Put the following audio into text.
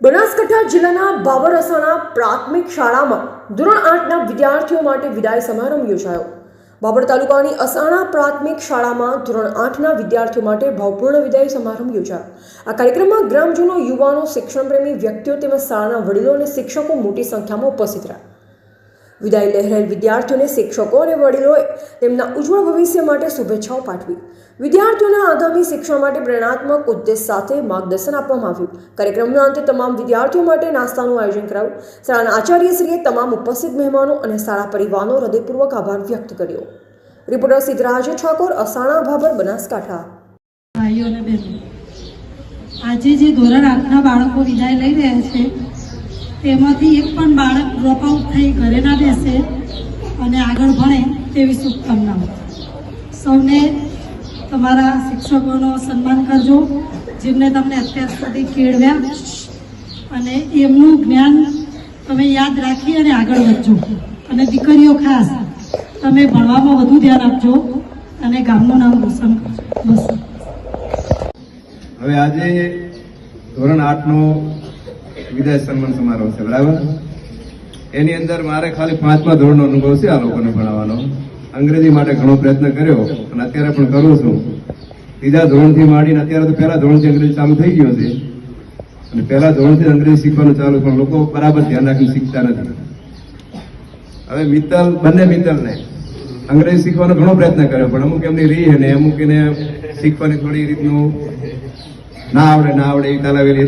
બનાસકાંઠા જિલ્લાના બાબરસાણા પ્રાથમિક શાળામાં ધોરણ આઠના વિદ્યાર્થીઓ માટે વિદાય સમારંભ યોજાયો. બાબર તાલુકાની અસાણા પ્રાથમિક શાળામાં ધોરણ આઠના વિદ્યાર્થીઓ માટે ભાવપૂર્ણ વિદાય સમારંભ યોજાયો. આ કાર્યક્રમમાં ગ્રામજનો, યુવાનો, શિક્ષણપ્રેમી વ્યક્તિઓ તેમજ શાળાના વડીલો અને શિક્ષકો મોટી સંખ્યામાં ઉપસ્થિત રહ્યા. વિદાય લહેરાયેલ વિદ્યાર્થીઓને શિક્ષકો અને વડીલોએ તેમના ઉજ્જવળ ભવિષ્ય માટે શુભેચ્છાઓ પાઠવી. વિદ્યાર્થીઓના આગામી શિક્ષણ માટે પ્રેરણાત્મક ઉદ્દેશ સાથે માર્ગદર્શન આપવામાં આવ્યું. કાર્યક્રમના અંતે તમામ વિદ્યાર્થીઓ માટે નાસ્તાનું આયોજન કરાયું. શાળાના આચાર્યશ્રીએ તમામ ઉપસ્થિત મહેમાનો અને શાળા પરિવારનો હૃદયપૂર્વક આભાર વ્યક્ત કર્યો. રિપોર્ટર સિદ્ધરાજ ઠાકોર, અસાણા ભાભર, બનાસકાંઠા. આજે જે ધોરણ આઠના બાળકો વિદાય લઈ રહ્યા છે, તેમાંથી એક પણ બાળક ડ્રોપ આઉટ થઈ ઘરે બેસે અને આગળ ભણે તેવી શુભકામનાઓ. સૌને તમારા શિક્ષકોનો સન્માન કરજો, જેમને તમને અત્યાર સુધી કેળવ્યા. અને એમનું જ્ઞાન તમે યાદ રાખી અને આગળ વધજો. અને દીકરીઓ ખાસ, તમે ભણવામાં વધુ ધ્યાન આપજો અને ગામનું નામ રોશન કરજો. હવે આજે ધોરણ આઠનો વિદાય સન્માન સમારોહ છે, બરાબર? એની અંદર મારે ખાલી પાંચમા ધોરણનો અનુભવ છે આ લોકોને ભણાવવાનો. અંગ્રેજી માટે ઘણો પ્રયત્ન કર્યો અને અત્યારે પણ કરું છું. ત્રીજા ધોરણથી માંડીને અત્યારે તો પહેલા ધોરણથી અંગ્રેજી ચાલુ થઈ ગયો છે. અને પહેલા ધોરણથી અંગ્રેજી શીખવાનું ચાલુ પણ લોકો બરાબર ધ્યાન રાખીને શીખતા નથી. હવે મિત્તલ, બંને મિત્તલને અંગ્રેજી શીખવાનો ઘણો પ્રયત્ન કર્યો, પણ અમુક એમની રીહ અને અમુક એને શીખવાની થોડી રીતનું ના આવડે ના આવડે એ ચલાવેલી